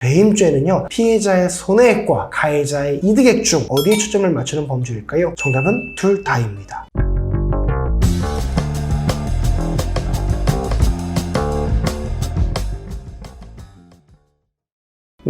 배임죄는요 피해자의 손해액과 가해자의 이득액 중 어디에 초점을 맞추는 범죄일까요? 정답은 둘 다입니다.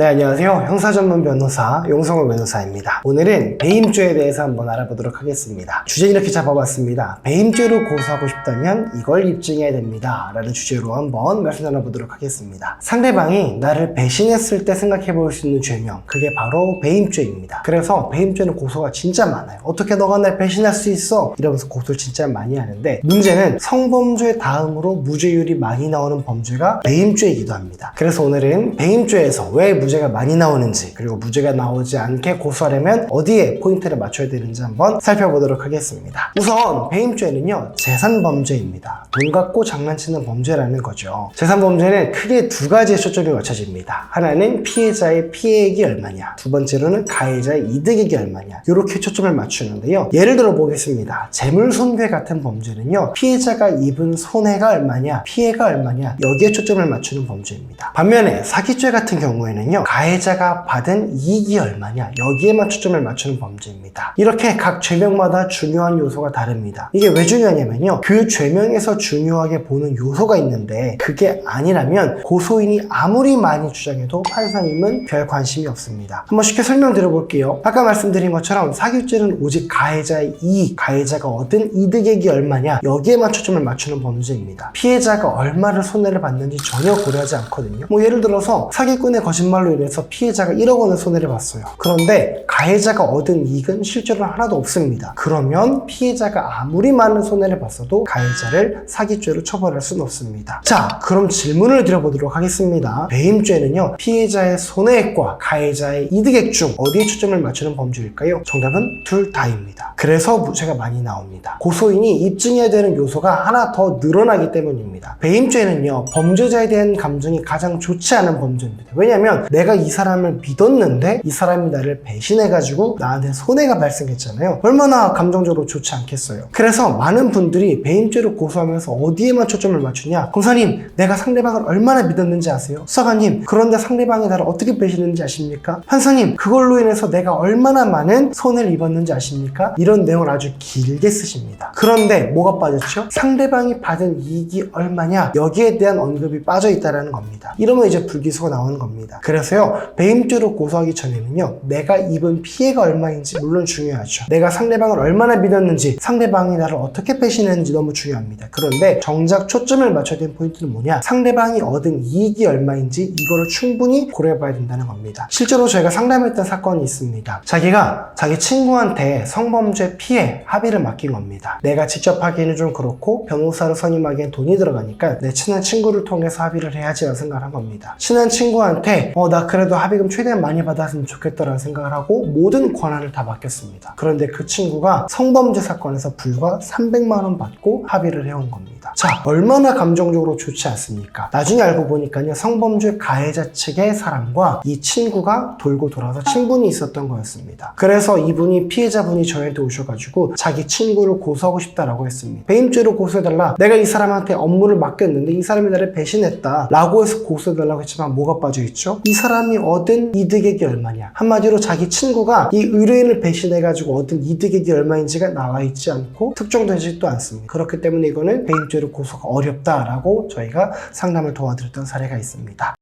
네, 안녕하세요. 형사 전문 변호사 용성호 변호사입니다. 오늘은 배임죄에 대해서 한번 알아보도록 하겠습니다. 주제 이렇게 잡아봤습니다. 배임죄로 고소하고 싶다면 이걸 입증해야 됩니다. 라는 주제로 한번 말씀 나눠보도록 하겠습니다. 상대방이 나를 배신했을 때 생각해 볼 수 있는 죄명, 그게 바로 배임죄입니다. 그래서 배임죄는 고소가 진짜 많아요. 어떻게 너가 날 배신할 수 있어? 이러면서 고소를 진짜 많이 하는데 문제는 성범죄 다음으로 무죄율이 많이 나오는 범죄가 배임죄이기도 합니다. 그래서 오늘은 배임죄에서 왜 무죄 가 많이 나오는지 그리고 무죄가 나오지 않게 고소하려면 어디에 포인트를 맞춰야 되는지 한번 살펴보도록 하겠습니다. 우선 배임죄는요 재산 범죄입니다. 돈 갖고 장난치는 범죄라는 거죠. 재산 범죄는 크게 두 가지의 초점이 맞춰집니다. 하나는 피해자의 피해액이 얼마냐, 두 번째로는 가해자의 이득액이 얼마냐 이렇게 초점을 맞추는데요. 예를 들어 보겠습니다. 재물 손괴 같은 범죄는요 피해자가 입은 손해가 얼마냐, 피해가 얼마냐 여기에 초점을 맞추는 범죄입니다. 반면에 사기죄 같은 경우에는요 가해자가 받은 이익이 얼마냐 여기에만 초점을 맞추는 범죄입니다. 이렇게 각 죄명마다 중요한 요소가 다릅니다. 이게 왜 중요하냐면요 그 죄명에서 중요하게 보는 요소가 있는데 그게 아니라면 고소인이 아무리 많이 주장해도 판사님은 별 관심이 없습니다. 한번 쉽게 설명드려 볼게요. 아까 말씀드린 것처럼 사기죄는 오직 가해자의 이익, 가해자가 얻은 이득액이 얼마냐 여기에만 초점을 맞추는 범죄입니다. 피해자가 얼마를 손해를 봤는지 전혀 고려하지 않거든요. 뭐 예를 들어서 사기꾼의 거짓말 로 인해서 피해자가 1억 원의 손해를 봤어요. 그런데 가해자가 얻은 이익은 실제로 하나도 없습니다. 그러면 피해자가 아무리 많은 손해를 봤어도 가해자를 사기죄로 처벌할 수는 없습니다. 자, 그럼 질문을 드려보도록 하겠습니다. 배임죄는요, 피해자의 손해액과 가해자의 이득액 중 어디에 초점을 맞추는 범죄일까요? 정답은 둘 다입니다. 그래서 무죄가 많이 나옵니다. 고소인이 입증해야 되는 요소가 하나 더 늘어나기 때문입니다. 배임죄는요, 범죄자에 대한 감정이 가장 좋지 않은 범죄입니다. 왜냐면 내가 이 사람을 믿었는데 이 사람이 나를 배신해가지고 나한테 손해가 발생했잖아요. 얼마나 감정적으로 좋지 않겠어요. 그래서 많은 분들이 배임죄로 고소하면서 어디에만 초점을 맞추냐? 검사님, 내가 상대방을 얼마나 믿었는지 아세요? 수사관님, 그런데 상대방이 나를 어떻게 배신했는지 아십니까? 판사님, 그걸로 인해서 내가 얼마나 많은 손해를 입었는지 아십니까? 이런 내용을 아주 길게 쓰십니다. 그런데 뭐가 빠졌죠? 상대방이 받은 이익이 얼마냐? 여기에 대한 언급이 빠져 있다는 겁니다. 이러면 이제 불기소가 나오는 겁니다. 그래서 요, 배임죄로 고소하기 전에는요, 내가 입은 피해가 얼마인지 물론 중요하죠. 내가 상대방을 얼마나 믿었는지, 상대방이 나를 어떻게 배신했는지 너무 중요합니다. 그런데 정작 초점을 맞춰야 되는 포인트는 뭐냐? 상대방이 얻은 이익이 얼마인지 이거를 충분히 고려해 봐야 된다는 겁니다. 실제로 저희가 상담했던 사건이 있습니다. 자기가 자기 친구한테 성범죄 피해 합의를 맡긴 겁니다. 내가 직접 하기에는 좀 그렇고 변호사를 선임하기엔 돈이 들어가니까 내 친한 친구를 통해서 합의를 해야지라는 생각을 한 겁니다. 친한 친구한테 어나 그래도 합의금 최대한 많이 받았으면 좋겠다라는 생각을 하고 모든 권한을 다 맡겼습니다. 그런데 그 친구가 성범죄 사건에서 불과 300만 원 받고 합의를 해온 겁니다. 자, 얼마나 감정적으로 좋지 않습니까? 나중에 알고 보니까요, 성범죄 가해자 측의 사람과 이 친구가 돌고 돌아서 친분이 있었던 거였습니다. 그래서 이분이 피해자분이 저한테 오셔가지고 자기 친구를 고소하고 싶다라고 했습니다. 배임죄로 고소해달라. 내가 이 사람한테 업무를 맡겼는데 이 사람이 나를 배신했다. 라고 해서 고소해달라고 했지만 뭐가 빠져 있죠? 이 사람이 얻은 이득액이 얼마냐? 한마디로 자기 친구가 이 의뢰인을 배신해가지고 얻은 이득액이 얼마인지가 나와 있지 않고 특정되지도 않습니다. 그렇기 때문에 이거는 배임죄로 고소가 어렵다라고 저희가 상담을 도와드렸던 사례가 있습니다.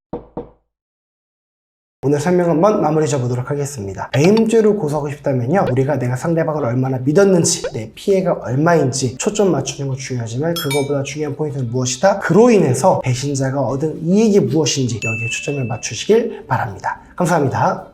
오늘 설명 한번 마무리 줘보도록 하겠습니다. 배임죄로 고소하고 싶다면요. 우리가 내가 상대방을 얼마나 믿었는지, 내 피해가 얼마인지 초점 맞추는 거 중요하지만 그거보다 중요한 포인트는 무엇이다? 그로 인해서 배신자가 얻은 이익이 무엇인지 여기에 초점을 맞추시길 바랍니다. 감사합니다.